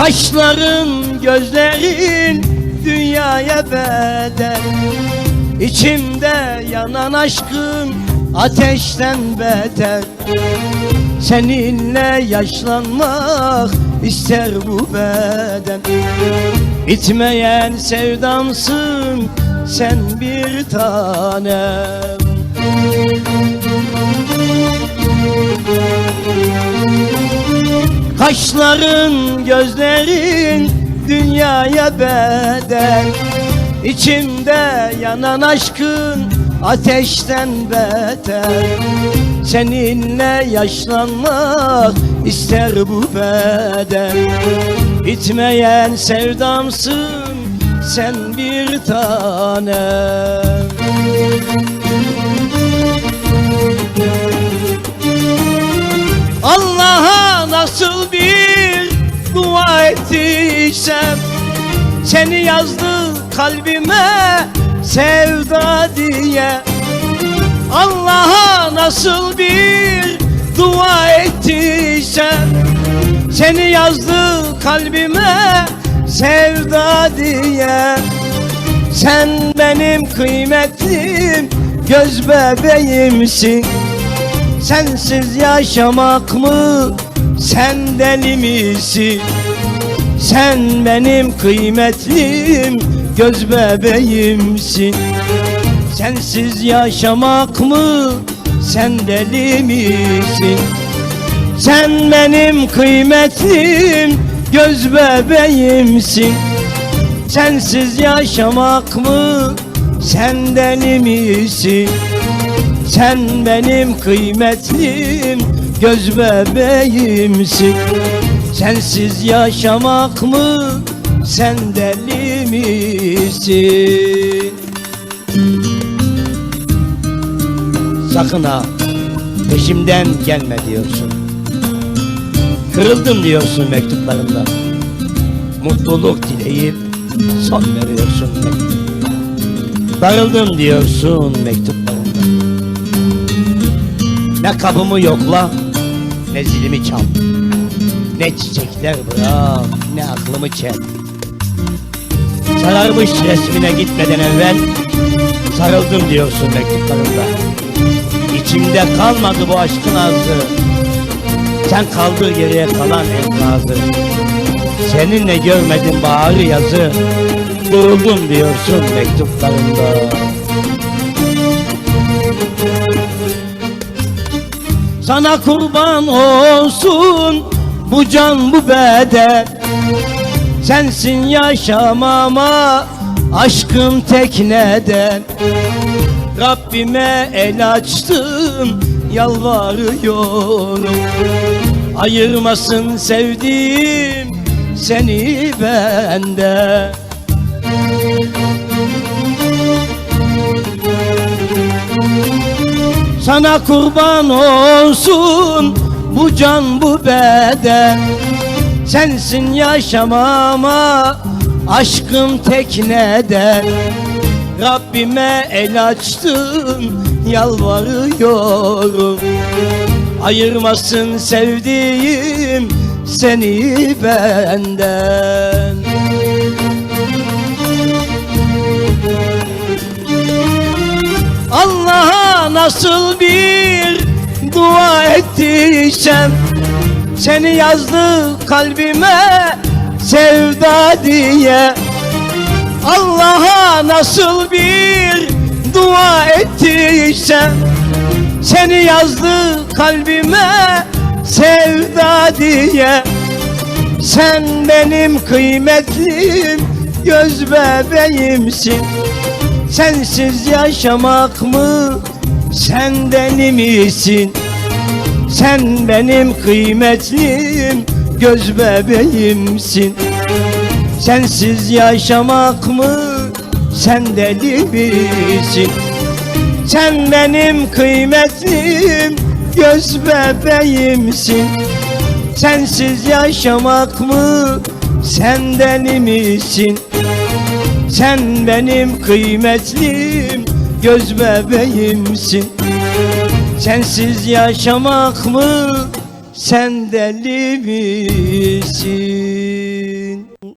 Kaşların, gözlerin dünyaya bedel. İçimde yanan aşkın ateşten beter. Seninle yaşlanmak ister bu beden Bitmeyen sevdamsın sen bir tanem Kaşların, gözlerin dünyaya bedel. İçimde yanan aşkın ateşten beter. Seninle yaşlanmak ister bu beden Bitmeyen sevdamsın sen bir tanem ettiysem Seni yazdı kalbime sevda diye. Allah'a nasıl bir dua ettiysem Seni yazdı kalbime sevda diye. Sen benim kıymetlim göz bebeğimsin. Sensiz yaşamak mı sen deli misin Sen benim kıymetlim göz bebeğimsin. Sensiz yaşamak mı? Sen deli misin? Sen benim kıymetlim göz bebeğimsin. Sensiz yaşamak mı? Sen deli misin? Sen benim kıymetlim göz bebeğimsin Sensiz yaşamak mı? Sen deli misin? Sakın ha peşimden gelme diyorsun. Kırıldım diyorsun mektuplarında Mutluluk dileyip son veriyorsun mektuplarında Darıldım diyorsun mektuplarında ne kapımı yokla Ne zilimi çal Ne çiçekler bırak Ne aklımı çel Sararmış resmine gitmeden evvel Sarıldım diyorsun mektuplarında İçimde kalmadı bu aşkın azı Sen kaldır geriye kalan enkazı. Seninle görmedim baharı yazı. Duruldum diyorsun mektuplarında Sana kurban olsun bu can bu beden Sensin yaşamama aşkım tek neden. Rabbime el açtım yalvarıyorum. Ayırmasın sevdiğim seni benden. Sana kurban olsun bu can bu beden. Sensin yaşamama aşkım tek neden. Rabbime el açtım yalvarıyorum. Ayırmasın sevdiğim seni benden. Allah'a nasıl bir dua ettiysem Seni yazdı kalbime sevda diye. Allah'a nasıl bir dua ettiysem Seni yazdı kalbime sevda diye. Sen benim kıymetlim göz bebeğimsin. Sensiz yaşamak mı sen deli misin? Sen benim kıymetlim göz bebeğimsin Sensiz yaşamak mı sen deli misin? Sen benim kıymetlim göz bebeğimsin Sensiz yaşamak mı sen deli misin? Sen benim kıymetlim göz bebeğimsin Sensiz yaşamak mı sen deli misin?